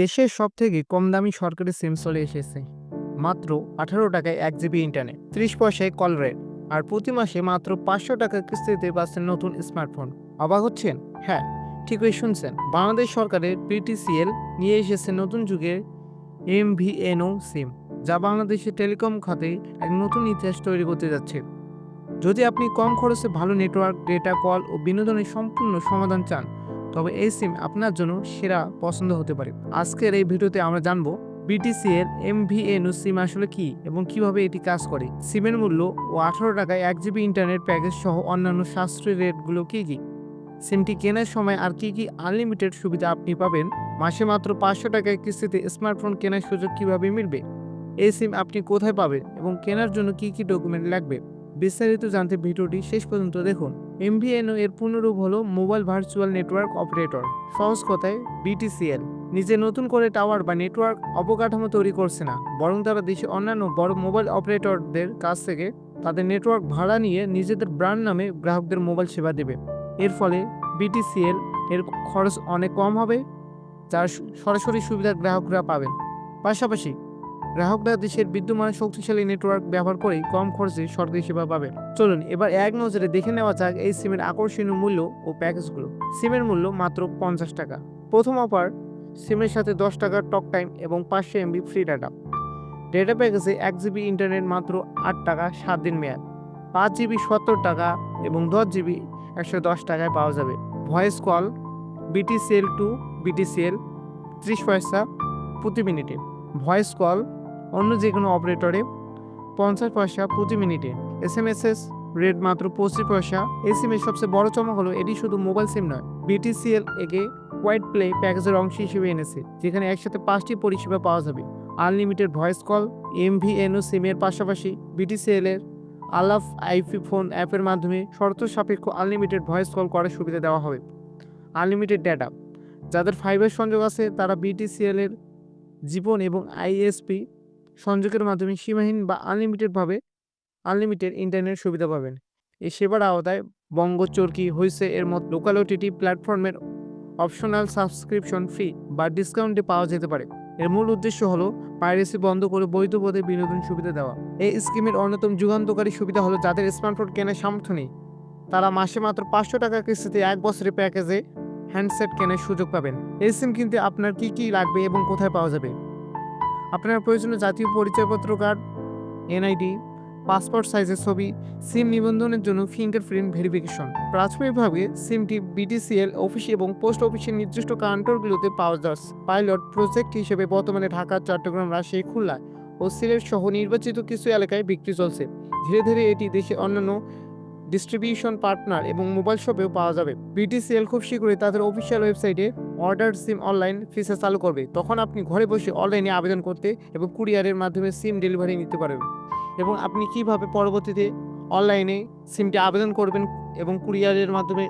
দেশের সব থেকে কম দামি সরকারি সিম চলে এসেছে। মাত্র আঠারো টাকায় এক জিবি ইন্টারনেট ত্রিশ পয়সায় কল রেট আর প্রতি মাসে মাত্র পাঁচশো টাকা কিস্তিতে পাচ্ছেন নতুন স্মার্টফোন অবাক হচ্ছেন? হ্যাঁ ঠিকই শুনছেন। বাংলাদেশ সরকারের পিটিসিএল নিয়ে এসেছে নতুন যুগের এমভিএনও সিম যা বাংলাদেশের টেলিকম খাতে এক নতুন ইতিহাস তৈরি করতে যাচ্ছে। যদি আপনি কম খরচে ভালো নেটওয়ার্ক ডেটা কল ও বিনোদনের সম্পূর্ণ সমাধান চান তবে এই সিম আপনার জন্য সেরা পছন্দ হতে পারে। আজকের এই ভিডিওতে আমরা জানব বিটিসি এর এমভিএনও সিম আসলে কি এবং কীভাবে এটি কাজ করে। সিমের মূল্য ও আঠারো টাকায় এক জিবি ইন্টারনেট প্যাকেজ সহ অন্যান্য সাশ্রয়ী রেটগুলো কি কি? সিমটি কেনার সময় আর কি কি আনলিমিটেড সুবিধা আপনি পাবেন? মাসে মাত্র পাঁচশো টাকায় কিস্তিতে স্মার্টফোন কেনার সুযোগ কীভাবে মিলবে? এই সিম আপনি কোথায় পাবেন এবং কেনার জন্য কি কি ডকুমেন্ট লাগবে? বিস্তারিত জানতে ভিডিওটি শেষ পর্যন্ত দেখুন। এমভিএনও এর পূর্ণরূপ হলো মোবাইল ভার্চুয়াল নেটওয়ার্ক অপারেটর সহজ কথায় বিটিসিএল নিজে নতুন করে টাওয়ার বা নেটওয়ার্ক অবকাঠামো তৈরি করছে না। বরং তারা দেশে অন্যান্য বড় মোবাইল অপারেটরদের কাছ থেকে তাদের নেটওয়ার্ক ভাড়া নিয়ে নিজেদের ব্র্যান্ড নামে গ্রাহকদের মোবাইল সেবা দেবে। এর ফলে বিটিসিএল এর খরচ অনেক কম হবে যার সরাসরি সুবিধা গ্রাহকরা পাবেন। পাশাপাশি গ্রাহকরা দেশের বিদ্যমান শক্তিশালী নেটওয়ার্ক ব্যবহার করেই কম খরচে সরকারি সেবা পাবে চলুন, এবার এক নজরে দেখে নেওয়া যাক এই সিমের আকর্ষণীয় মূল্য ও প্যাকেজগুলো। সিমের মূল্য মাত্র পঞ্চাশ টাকা। প্রথম অফার, সিমের সাথে দশ টাকার টক টাইম এবং পাঁচশো এমবি ফ্রি ডাটা। ডেটা প্যাকেজে এক জিবি ইন্টারনেট মাত্র আট টাকা সাত দিন মেয়াদ। পাঁচ জিবি সত্তর টাকা এবং দশ জিবি একশো দশ টাকায় পাওয়া যাবে। Voice call, BTCL to, BTCL, ত্রিশ পয়সা প্রতি মিনিটে। ভয়েস কল অন্য যে কোনো অপারেটরে পঞ্চাশ পয়সা প্রতি মিনিটে। S M S S rate মাত্র পঁচিশ পয়সা। এই সিমের সবচেয়ে বড় চমক হলো এটি শুধু মোবাইল সিম নয় বিটিসিএল একে হোয়াইট প্লে প্যাকেজের অংশ হিসেবে এনেছে, যেখানে একসাথে পাঁচটি পরিষেবা পাওয়া যাবে। আনলিমিটেড ভয়েস কল এমভিএনও সিমের পাশাপাশি বিটিসিএল এর আলাফ আইপি ফোন অ্যাপের মাধ্যমে শর্ত সাপেক্ষ আনলিমিটেড ভয়েস কল করার সুবিধা দেওয়া হবে। আনলিমিটেড ডেটা, যাদের ফাইবার সংযোগ আছে, তারা বিটিসিএল এর জীবন এবং আইএসপি সংযোগের মাধ্যমে সীমাহীন বা আনলিমিটেডভাবে আনলিমিটেড ইন্টারনেট সুবিধা পাবেন। এই সেবার আওতায় বঙ্গ চরকি হইসে এর মতো লোকাল ওটিটি প্ল্যাটফর্মের অপশনাল সাবস্ক্রিপশন ফি বা ডিসকাউন্টে পাওয়া যেতে পারে। এর মূল উদ্দেশ্য হলো পাইরেসি বন্ধ করে বৈধ পদে বিনোদন সুবিধা দেওয়া। এই স্কিমের অন্যতম যুগান্তকারী সুবিধা হলো যাদের স্মার্টফোন কেনার সামর্থ্য নেই, তারা মাসে মাত্র পাঁচশো টাকা কিস্তিতে এক বছরের প্যাকেজে হ্যান্ডসেট কেনার সুযোগ পাবেন। এই সিম কিনতে আপনার কি কি লাগবে এবং কোথায় পাওয়া যাবে? আপনার প্রয়োজনীয় জাতীয় পরিচয়পত্র কার্ড এনআইডি পাসপোর্ট সাইজের ছবি সিম নিবন্ধনের জন্য ফিঙ্গারপ্রিন্ট ভেরিফিকেশন প্রাথমিকভাবে সিমটি বিটিসিএল অফিস এবং পোস্ট অফিসের নির্দিষ্ট কাউন্টারগুলোতে পাওয়া যাচ্ছে। পাইলট প্রজেক্ট হিসেবে বর্তমানে ঢাকা, চট্টগ্রাম, রাজশাহী, খুলনা ও সিলেট সহ নির্বাচিত কিছু এলাকায় বিক্রি চলছে। ধীরে ধীরে এটি দেশের অন্যান্য ডিস্ট্রিবিউশন পার্টনার এবং মোবাইল শপেও পাওয়া যাবে। বিটিসিএল খুব শীঘ্রই তাদের অফিসিয়াল ওয়েবসাইটে অর্ডার সিম অনলাইন ফিচার চালু করবে। তখন আপনি ঘরে বসে অনলাইনে আবেদন করতে এবং কুরিয়ারের মাধ্যমে সিম ডেলিভারি নিতে পারবেন। এবং আপনি কীভাবে পরবর্তীতে অনলাইনে সিমটি আবেদন করবেন এবং কুরিয়ারের মাধ্যমে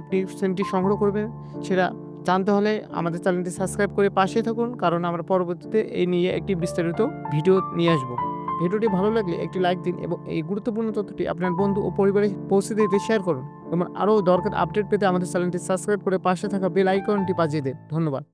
আপনি সিমটি সংগ্রহ করবেন, সেটা জানতে হলে আমাদের চ্যানেলটি সাবস্ক্রাইব করে পাশে থাকুন, কারণ আমরা পরবর্তীতে এই নিয়ে একটি বিস্তারিত ভিডিও নিয়ে আসব। ভিডিওটি ভালো লাগলে একটি লাইক দিন এবং এই গুরুত্বপূর্ণ তথ্যটি আপনার বন্ধু ও পরিবারে পৌঁছে দিতে শেয়ার করুন। এবং আরও দরকার আপডেট পেতে আমাদের চ্যানেলটি সাবস্ক্রাইব করে পাশে থাকা বেল আইকনটি বাজিয়ে দেয় ধন্যবাদ।